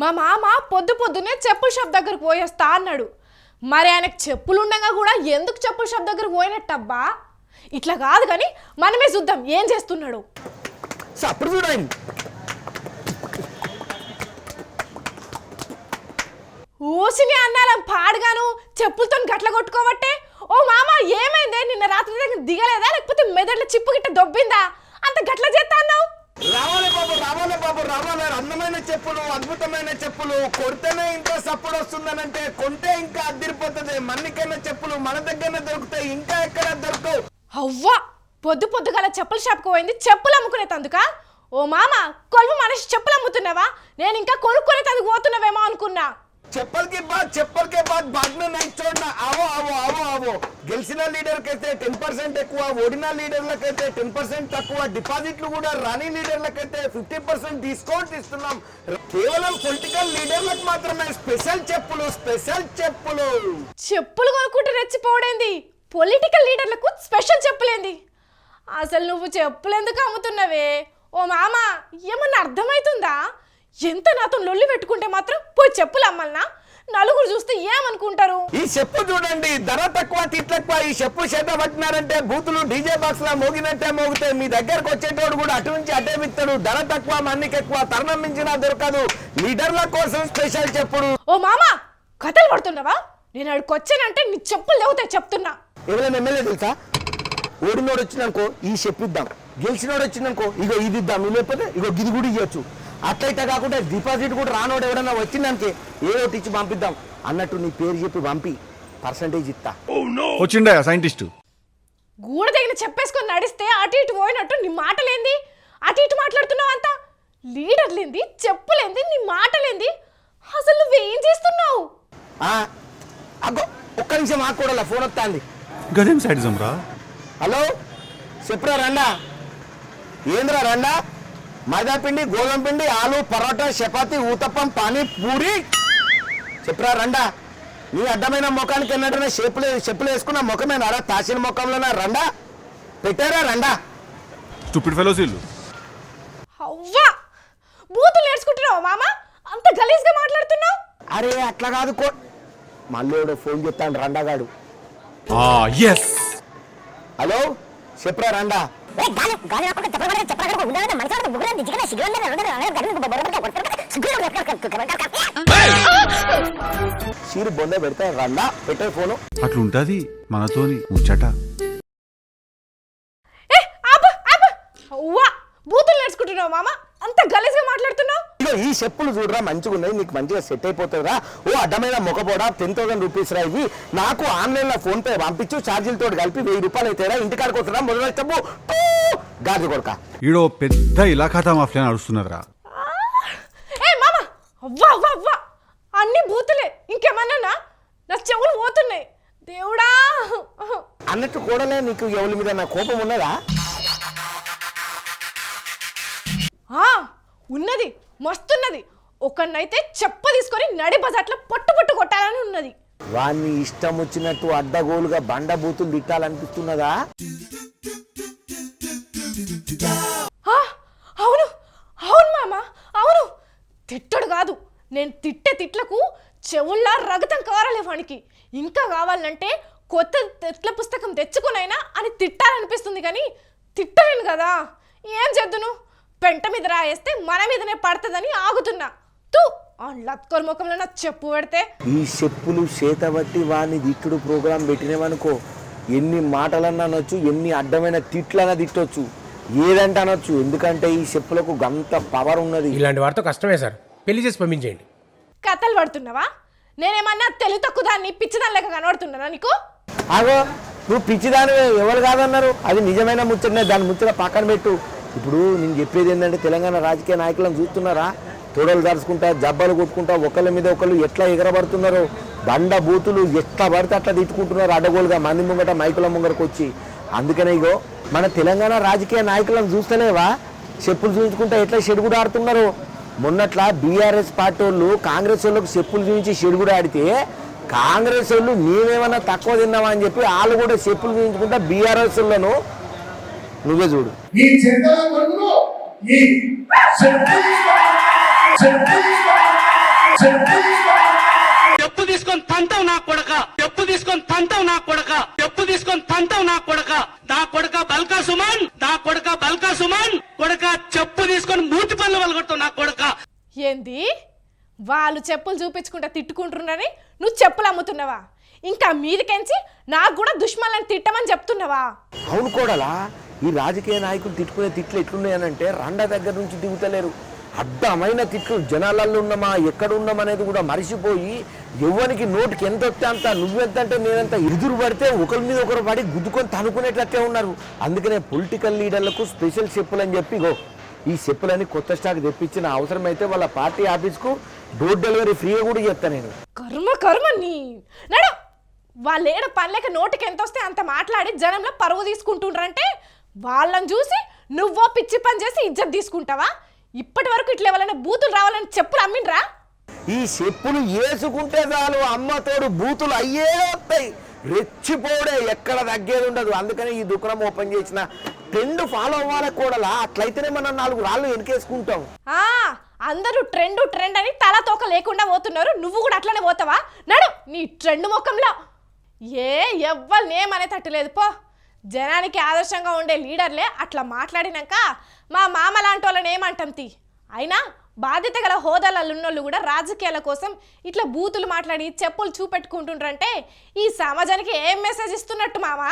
మా మామ పొద్దు పొద్దునే చెప్పుల షాప్ దగ్గరకు పోయేస్తా అన్నాడు. మరి ఆయనకు చెప్పులు ఉండగా కూడా ఎందుకు చెప్పుల షాప్ దగ్గరకు పోయినట్టబ్బా? ఇట్లా కాదు కానీ మనమే చూద్దాం ఏం చేస్తున్నాడు. అప్పుడు చూడండి ఊసిని అన్నారం పాడుగాను చెప్పులతో గట్ల కొట్టుకోవట్టే ఓ మామ ఏమైందే? నిన్న రాత్రి దగ్గర దిగలేదా? లేకపోతే మెదడులో చిప్పు గిట్ట దొబ్బిందా? అంత గట్ల చేస్తా అన్నావు? రావాలి బాబు రావాలి బాబు రావాలి. అందమైన చెప్పులు అద్భుతమైన చెప్పులు కొడితేనే ఇంకా సప్పుడు వస్తుందనంటే కొంటే ఇంకా అదిరిపోతుంది మన్నికైన చెప్పులు మన దగ్గరనే దొరుకుతాయి ఇంకా ఎక్కడ దొరకవు. అవ్వా! పొద్దు పొద్దుగాల చెప్పుల షాప్కి పోయింది చెప్పులు అమ్ముకునే తందుక ఓ మామ కొలువు మనిషి చెప్పులు అమ్ముతున్నావా? నేను ఇంకా కొనుక్కునే తందుకు పోతున్నావేమో అనుకున్నా. చెప్పల్కి బాద్ చెప్పల్ కే బాద్ బాద్ మే నై చూడనా అవో ఆవో అవో అవో గెలిచిన లీడర్ కైతే టెన్ పర్సెంట్ ఎక్కువ ఓడిన లీడర్లకైతే టెన్ పర్సెంట్ తక్కువ డిపాజిట్లు కూడా రాని లీడర్లకైతే ఫిఫ్టీ పర్సెంట్ డిస్కౌంట్ ఇస్తున్నాం. కేవలం పొలిటికల్ లీడర్లకు మాత్రమే స్పెషల్ చెప్పులు స్పెషల్ చెప్పులు. చెప్పులు కొనుక్కుంటే రెచ్చిపోవడేంది పొలిటికల్ లీడర్లకు స్పెషల్ చెప్పులేంది? అసలు నువ్వు చెప్పులు ఎందుకు అమ్ముతున్నావే? ఓ మామ ఏమన్నా అర్థమవుతుందా ఎంత నాతో లొల్లి పెట్టుకుంటే మాత్రం పోయి చెప్పులు అమ్మల్నా? నలుగురు చూస్తే ఏమనుకుంటారు? ఈ చెప్పు చూడండి ధర తక్కువ తిట్లక్కువ ఈ చెప్పు చేత పట్టినారంటే బూతులు డీజే బాక్స్ లా మోగినట్టే మోగుతాయి మీ దగ్గరకు వచ్చేటోడు కూడా అటు నుంచి అటే విత్తాడు. ధర తక్కువ మన్నికి ఎక్కువ తరుణం మించినా దొరకదు. లీడర్ల కోసం స్పెషల్ చెప్పుడు ఓ మామ కథలు పడుతున్నావా? నేను అక్కడికి వచ్చానంటే నీ చెప్పులు లేవుతాయి చెప్తున్నా. ఎవరైనా ఎమ్మెల్యే తెలుసా? ఓడినోడు వచ్చిందనుకో ఈ చెప్పిద్దాం గెలిచినోడు వచ్చిందనుకో ఇగో ఇది ఇద్దాం. లేకపోతే ఇగో గిది కూడా ఇవ్వచ్చు అట్లయితే కాకుండా డిపాజిట్ కూడా రానోడు ఎవడన్నా వచ్చిందానికి ఏ ఒకటి ఇచ్చి పంపిద్దాం అన్నట్టు నీ పేరు చెప్పి పంపి పర్సంటేజ్ ఇస్తా. వచ్చిండా సైంటిస్ట్? గూడ దగ్గర చెప్పేసుకొని నడిస్తే అటు ఇటు పోయినట్టు నీ మాటలేంది? అటు ఇటు మాట్లాడుతున్నావు అంతా? లీడర్లేంది చెప్పులేంది నీ మాటలేంది అసలు నువ్వేం చేస్తున్నావు? ఆ, అగ్గో ఒక్క నిమిషం ఆకు కూడా ఫోన్ వస్తుంది గదేం సైడిజం రా హలో చెప్పురా రండా? ఏంద్రా రండా? మైదా పిండి గోధుమ పిండి ఆలు పరోటా చపాతి ఊతప్పం పానీ పూరి చెప్పురా రండా. నీ అడ్డమైన ముఖానికి ఎన్నడైనా చెప్పులు చెప్పులు వేసుకున్న ముఖమేనారా తాసిన ముఖంలోనా? రండా. పెట్టారా రండా? స్టూపిడ్ ఫెలోస్ ఇల్లు అవ్వా బూతులు నేర్చుకుంటున్నావా మామ? అంత గలీజ్గా మాట్లాడుతున్నావు? అరే అట్లా కాదు కో మళ్ళీ ఫోన్ చెప్తాను రండాగాడు ఆ ఎస్ హలో? చెప్పురా రండా. చీరు బొంద పెడితే రండా పెట్టే ఫోను. అట్లుంటది మనతోని ముచ్చట. బూతులు నేర్చుకుంటున్నావు మామ అంత గలీజ్గా మాట్లాడుతున్నావు? ఇగో ఈ చెప్పులు చూడరా మంచిగా ఉన్నాయి నీకు మంచిగా సెట్ అయిపోతుందిరా. ఓ అడ్డమైన మొకపోడా టెన్ థౌసండ్ రూపీస్ రా ఇవి. నాకు ఆన్లైన్లో ఫోన్ పే పంపించు ఛార్జీలతో కలిపి వెయ్యి రూపాయలు అయితేరా ఇంటికాడికి వస్తుందా మొదలు చెప్పు గాజు కొడక. ఈడో పెద్ద ఇలాఖాతా మాఫియా నడుస్తున్నదిరా ఏ మామ! అవ్వా అవ్వా అవ్వా! అన్ని బూతులే ఇంకేమన్నా నా చెవులు పోతున్నాయి. దేవుడా! అన్నట్టు కూడలే నీకు ఎవరి మీద నా కోపం ఉన్నదా? ఉన్నది. మస్తున్నది. ఒకరినైతే చెప్ప తీసుకొని నడి బజాట్లో పట్టు పట్టు కొట్టాలని ఉన్నది. వాన్ని ఇష్టం వచ్చినట్టు అడ్డగోలుగా బండ బూతులు తిట్టాలనిపిస్తున్నదా? ఆ, అవును అవును మామ అవును. తిట్టడు కాదు నేను తిట్టే తిట్లకు చెవుల్లా రగతం కారాలే వానికి. ఇంకా కావాలంటే కొత్త తిట్ల పుస్తకం తెచ్చుకునైనా అని తిట్టాలనిపిస్తుంది కానీ తిట్టలేను కదా. ఏం చేద్దును? పెంట మీద రాయేస్తే మన మీదనే పడుతుందని ఆగుతున్నా. తూ ఆ లత్కోర్ ముఖంలో నా చెప్పు పెడితే. ఈ చెప్పులు చేత బట్టి వాని తిట్టుడు ప్రోగ్రాం పెట్టినవనుకో ఎన్ని మాటలన్నా అనొచ్చు ఎన్ని అడ్డమైన తిట్లన్నా తిట్టొచ్చు ఏదంటే అనొచ్చు. ఎందుకంటే ఈ చెప్పులకు గంత పవర్ ఉన్నది. ఇలాంటి వారితో కష్టమే సార్. పెళ్ళి చేసి పంపించేయండి. కథలు పడుతున్నావా? నేనేమన్నా తెలుగు తక్కువ దాన్ని పిచ్చిదాని లెక్క కనబడుతున్నానా నీకు? ఆగో నువ్వు పిచ్చిదానివే ఎవరు కాదన్నారు? అది నిజమైన ముచ్చటనే దాని ముచ్చట పక్కన పెట్టు. ఇప్పుడు నేను చెప్పేది ఏంటంటే తెలంగాణ రాజకీయ నాయకులను చూస్తున్నారా? తోడలు దాచుకుంటా జబ్బలు కొట్టుకుంటా ఒకళ్ళ మీద ఒకళ్ళు ఎట్లా ఎగరబడుతున్నారో? బండ బూతులు ఎట్లా పడితే అట్లా తిట్టుకుంటున్నారు అడ్డగోలుగా మంది ముంగట మైకుల ముంగరకు వచ్చి. అందుకనే ఇగో మన తెలంగాణ రాజకీయ నాయకులను చూస్తలేవా? చెప్పులు చూపించుకుంటా ఎట్లా షెడుగుడు ఆడుతున్నారు మొన్నట్లా బీఆర్ఎస్ పార్టీ వాళ్ళు కాంగ్రెస్ వాళ్ళకు చెప్పులు చూపించి షెడుగుడు ఆడితే కాంగ్రెస్ వాళ్ళు మేమేమన్నా తక్కువ తిన్నామా అని చెప్పి వాళ్ళు కూడా చెప్పులు చూపించుకుంటా బీఆర్ఎస్ వాళ్ళను నువ్వే చూడు. ఈ ఈ చెప్పు తీసుకొని తంతావు నా కొడక. చెప్పు తీసుకొని తంతావు నా కొడక. చెప్పు తీసుకొని తంతావు నా కొడక. నా కొడక బల్కా సుమన్ నా కొడక బల్కా సుమన్ కొడక చెప్పు తీసుకొని మూతి పనులు వలగొడతావు నా కొడక. ఏంది? వాళ్ళు చెప్పులు చూపించుకుంటా తిట్టుకుంటున్నారని నువ్వు చెప్పులు అమ్ముతున్నావా? ఇంకా మీదికెంచి నాకు కూడా దుష్మలని తిట్టమని చెప్తున్నావా? అవును కోడలా ఈ రాజకీయ నాయకులు తిట్టుకునే తిట్లు ఎట్లున్నాయనంటే రండ దగ్గర నుంచి దిగుతలేరు. అడ్డమైన తిట్లు జనాలలో ఉన్నామా ఎక్కడ ఉన్నామనేది కూడా మరిసిపోయి ఎవరికి నోటికి ఎంత వస్తే అంత నువ్వెంత అంటే నేనంత ఎదురు పడితే ఒకరి మీద ఒకరు పడి గుద్దుకొని తనుకునేటట్టే ఉన్నారు. అందుకనే పొలిటికల్ లీడర్లకు స్పెషల్ చెప్పులు అని చెప్పి గో ఈ చెప్పులని కొత్త స్టాక్ తెప్పించిన అవసరమైతే వాళ్ళ పార్టీ ఆఫీస్కు డోర్ డెలివరీ ఫ్రీగా కూడా చెప్తా నేను. కర్మ కర్మ నీ. వాళ్ళు ఏడ పనిలేక నోటికి ఎంత వస్తే అంత మాట్లాడి జనంలో పరువు తీసుకుంటుండ్రంటే వాళ్ళని చూసి నువ్వో పిచ్చి పని చేసి ఇజ్జత్ తీసుకుంటావా? ఇప్పటి వరకు ఇట్లా ఎవరైనా బూతులు రావాలని చెప్పులు అమ్మిండ్రా? ఈ చెప్పులు వేసుకుంటే చాలు అమ్మ తోడు బూతులు అయ్యే వస్తాయి. రెచ్చిపోడే ఎక్కడ తగ్గేది ఉండదు. అందుకని ఈ దుకాణం ఓపెన్ చేసిన ట్రెండ్ ఫాలో అవ్వాలి కూడలా? అట్లయితేనే మనం నాలుగు రాళ్ళు వెనకేసుకుంటాం. ఆ అందరూ ట్రెండ్ ట్రెండ్ అని తల తోక లేకుండా పోతున్నారు. నువ్వు కూడా అట్లనే పోతావా? నడు నీ ట్రెండ్ ముఖంలో. ఏ ఎవ్వరినేమనే తట్టలేదు పో. జనానికి ఆదర్శంగా ఉండే లీడర్లే అట్లా మాట్లాడినాక మా మామ లాంటి వాళ్ళని ఏమంటాం తీ? అయినా బాధ్యత గల హోదాలలో ఉన్నోళ్ళు కూడా రాజకీయాల కోసం ఇట్లా బూతులు మాట్లాడి చెప్పులు చూపెట్టుకుంటుండ్రంటే ఈ సమాజానికి ఏం మెసేజ్ ఇస్తున్నట్టు మామా?